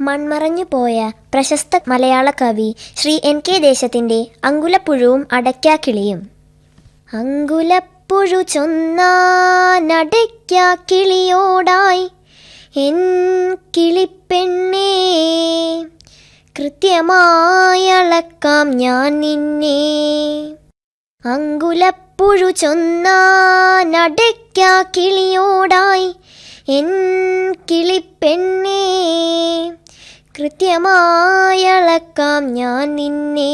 മൺമറഞ്ഞു പോയ പ്രശസ്ത മലയാള കവി ശ്രീ എൻ കെ ദേശത്തിന്റെ അങ്കുലപ്പുഴുവും അടയ്ക്കാക്കിളിയും അങ്കുലപ്പുഴു ചൊന്നാനടയ്ക്കാക്കിളിയോടായി എൻ കിളിപ്പെണ്ണേ കൃത്യമായളക്കാം ഞാൻ നിന്നെ. അങ്കുലപ്പുഴു ചൊന്നാനടയ്ക്കാക്കിളിയോടായി എൻ കിളിപ്പെണ്ണേ കൃത്യമായി അളക്കാം ഞാൻ നിന്നെ.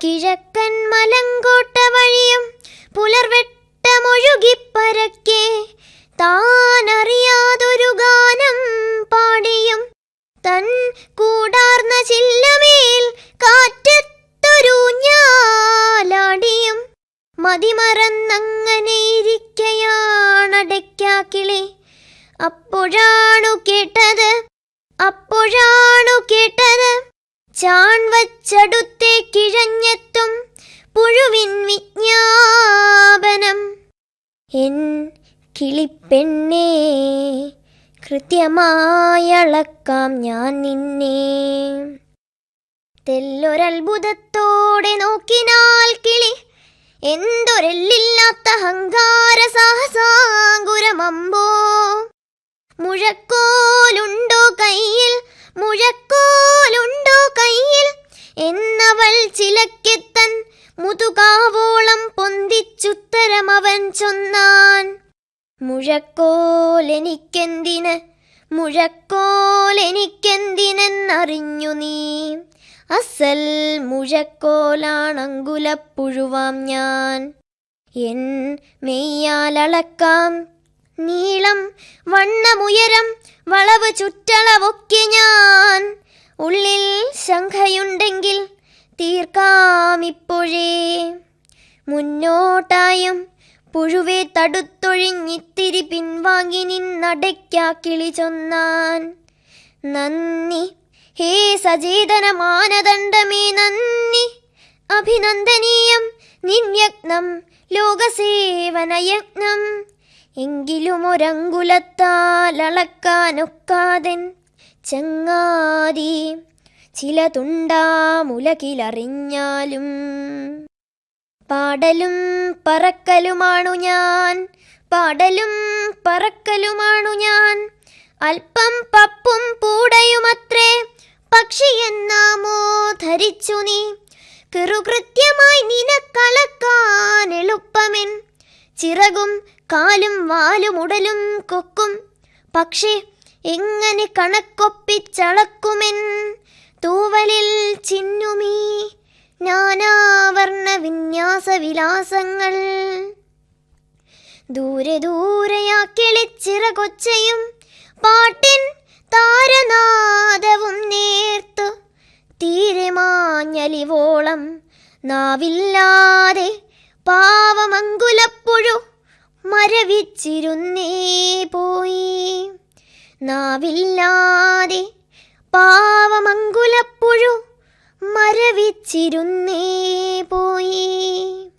കിഴക്കൻ മലങ്കോട്ട വഴിയും പുലർവെട്ടമൊഴുകിപ്പരക്കെ താനറിയാതൊരു ഗാനം പാടിയും തൻ കൂടാർന്ന ചില്ലമേൽ കാറ്റത്തൊരു ഞാലാടിയും മതിമറന്നങ്ങനെ ഇരിക്കയാണടയ്ക്കാക്കിളി. അപ്പോഴാണു കേട്ടത് അപ്പോഴാണു കേട്ടത്. ചാൺ വച്ചടുത്തെ കിഴഞ്ഞെത്തും പുഴുവിൻ വിജ്ഞാപനം. എൻ കിളിപ്പെണ്ണേ കൃത്യമായളക്കാം ഞാൻ നിന്നെ. തെല്ലൊരത്ഭുതത്തോടെ നോക്കിനാൽ കിളി എന്തൊരെല്ലില്ലാത്ത അഹങ്കാര സാഹസാങ്കുരമമ്പോ. മുഴക്കോ മുഴക്കോലുണ്ടോ കയ്യിൽ? എന്നവൾ ചിലക്കെത്തൻ മുതുകാവോളം പൊന്തിച്ചുത്തരമവൻ ചൊന്നാൻ. മുഴക്കോലെനിക്കെന്തിന്? മുഴക്കോലെനിക്കെന്തിനെന്നറിഞ്ഞു നീ? അസൽ മുഴക്കോലാണങ്കുലപ്പുഴുവാം ഞാൻ. എൻ മെയ്യാലളക്കാം നീളം വണ്ണമുയരം വളവ് ചുറ്റളവൊക്കെ ഞാൻ. ഉള്ളിൽ ശംഖയുണ്ടെങ്കിൽ തീർക്കാമിപ്പോഴേ മുന്നോട്ടായും പുഴുവെ തടുത്തൊഴിഞ്ഞിത്തിരി പിൻവാങ്ങി നിന്നടയ്ക്കാ കിളി ചൊന്നാൻ. നന്ദി. ഹേ സചേതന മാനദണ്ഡമേ നന്ദി. അഭിനന്ദനീയം നിന്യജ്ഞം ലോകസേവനയജ്ഞം. എങ്കിലും ഒരങ്കുലത്താൽ അളക്കാനൊക്കാതൻ ചങ്ങാതി ചില തുണ്ടാമുലകിലറിഞ്ഞാലും പാടലും പറക്കലുമാണു ഞാൻ പാടലും പറക്കലുമാണു ഞാൻ. അല്പം പപ്പും പൂടയുമത്രേ പക്ഷിയെന്നാമോ ധരിച്ചു നീ. കൃത്യമായി നിനക്കളക്കാൻ എളുപ്പമെൻ. ചിറകും കാലും വാലും ഉടലും കൊക്കും. പക്ഷേ എങ്ങനെ കണക്കൊപ്പിച്ചളക്കുമെൻ തൂവലിൽ ചിന്നുമീ നാനാവർണ വിന്യാസ വിലാസങ്ങൾ ദൂരെ ദൂരെയാ കിളിച്ചിറകൊച്ചയും പാട്ടിൻ താരനാദവും നേർത്തു. തീരെ മാഞ്ഞലിവോളം നാവില്ലാതെ പാവമങ്കുലപ്പുഴു മരവിച്ചിരുന്നേ പോയി. നാവില്ലാതെ പാവമങ്കുലപ്പുഴു മരവിച്ചിരുന്നേ പോയി.